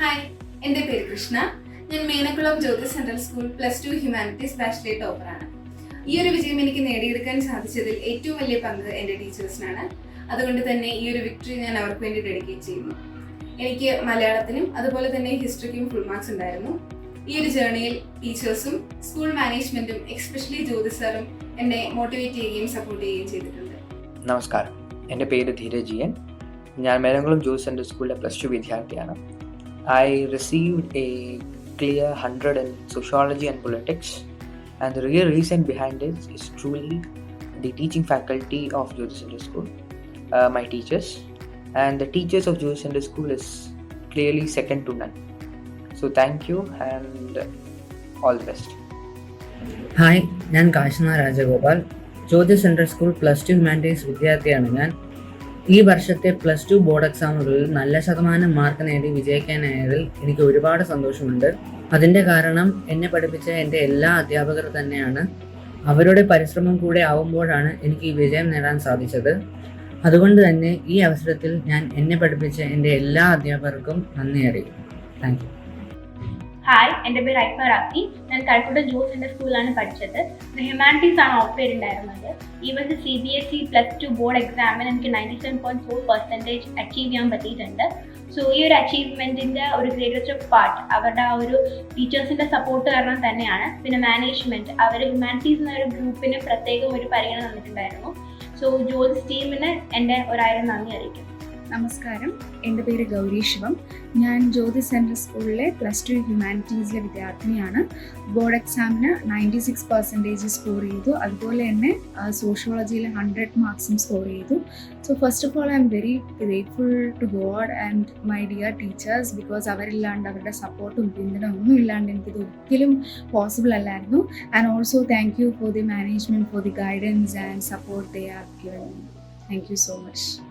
Hi എന്റെ പേര് കൃഷ്ണ. ഞാൻ Menakkulam Jyothi central school plus two humanities ബാച്ചിലെ ടോപ്പറാണ്. ഈ ഒരു വിജയം എനിക്ക് നേടിയെടുക്കാൻ സാധിച്ചതിൽ ഏറ്റവും വലിയ പങ്ക് എന്റെ ടീച്ചേഴ്സിനാണ്. അതുകൊണ്ട് തന്നെ ഈ ഒരു വിക്ടറി ഞാൻ അവർക്ക് വേണ്ടി ഡെഡിക്കേറ്റ് ചെയ്യുന്നു. എനിക്ക് മലയാളത്തിനും അതുപോലെ തന്നെ ഹിസ്റ്ററിക്കും ഫുൾ മാർക്സ് ഉണ്ടായിരുന്നു. ഈ ഒരു ജേർണിയിൽ ടീച്ചേഴ്സും സ്കൂൾ മാനേജ്മെന്റും എക്സ്പെഷ്യലി ജ്യോതി സാറും എന്നെ മോട്ടിവേറ്റ് ചെയ്യുകയും സപ്പോർട്ട് ചെയ്യുകയും ചെയ്തിട്ടുണ്ട്. നമസ്കാരം. എന്റെ പേര് ധീരജിയൻ. ഞാൻ മേലംകുളം ജ്യോതി സെൻട്രൽ സ്കൂളിലെ പ്ലസ് ടു വിദ്യാർത്ഥിയാണ്. I received a clear hundred in sociology and politics and the real reason behind it is truly the teaching faculty of Jos centre school my teachers and the teachers of Jos centre school is clearly second to none so thank you and all the best hi ഞാൻ Kashina Rajagopal Jyothi central school plus two humanities വിദ്യാർത്ഥിയാണ് ഞാൻ ഈ വർഷത്തെ plus two board എക്സാമുകളിൽ നല്ല ശതമാനം mark നേടി വിജയിക്കാനായതിൽ എനിക്ക് ഒരുപാട് സന്തോഷമുണ്ട്. അതിന്റെ കാരണം എന്നെ പഠിപ്പിച്ച എന്റെ എല്ലാ അധ്യാപകർ തന്നെയാണ്. അവരുടെ പരിശ്രമം കൂടെ ആവുമ്പോഴാണ് എനിക്ക് ഈ വിജയം നേടാൻ സാധിച്ചത്. അതുകൊണ്ട് തന്നെ ഈ അവസരത്തിൽ ഞാൻ എന്നെ പഠിപ്പിച്ച എന്റെ എല്ലാ അധ്യാപകർക്കും നന്ദി അറിയിക്കുന്നു. Thank you. ഹായ് എന്റെ പേര് ഐഫ റാഫി. ഞാൻ കഴക്കൂട്ടം ജോസ് എന്റെ സ്കൂളിലാണ് പഠിച്ചത്. ഹ്യൂമാനിറ്റീസ് ആണ് ഓഫർ ചെയ്തിട്ടുണ്ടായിരുന്നത്. ഈ വർഷം C B S E plus two board എക്സാമിന് എനിക്ക് ninety seven point four percentage achieve ചെയ്യാൻ പറ്റിയിട്ടുണ്ട്. സോ ഈ ഒരു അച്ചീവ്മെന്റിന്റെ ഒരു ഗ്രേറ്റസ്റ്റ് പാർട്ട് അവരുടെ ആ ഒരു ടീച്ചേഴ്സിന്റെ സപ്പോർട്ട് കാരണം തന്നെയാണ്. പിന്നെ മാനേജ്മെന്റ് അവർ ഹ്യൂമാനിറ്റീസ് എന്ന ഒരു ഗ്രൂപ്പിന് പ്രത്യേകം ഒരു പരിഗണന തന്നിട്ടുണ്ടായിരുന്നു. സോ ജോസ് ടീമിന് എന്റെ ഒരായിരം നന്ദി അറിയിക്കും നമസ്കാരം. എന്റെ പേര് ഗൗരി ശിവം. ഞാൻ ജ്യോതി സെൻട്രൽ സ്കൂളിലെ പ്ലസ് ടു ഹ്യൂമാനിറ്റീസിലെ വിദ്യാർത്ഥിനിയാണ്. ബോർഡ് എക്സാമിന് നയന്റി സിക്സ് പെർസെന്റേജ് സ്കോർ ചെയ്തു. അതുപോലെ തന്നെ സോഷ്യോളജിയിൽ ഹൺഡ്രഡ് മാർക്സും സ്കോർ ചെയ്തു. So first of all I am very grateful to God and my dear teachers because അവരില്ലാണ്ട് അവരുടെ സപ്പോർട്ടും പിന്തുണ ഒന്നും ഇല്ലാണ്ട് എനിക്കിത് ഒരിക്കലും പോസിബിൾ അല്ലായിരുന്നു. And also thank you for the management for the guidance and support they are given thank you so much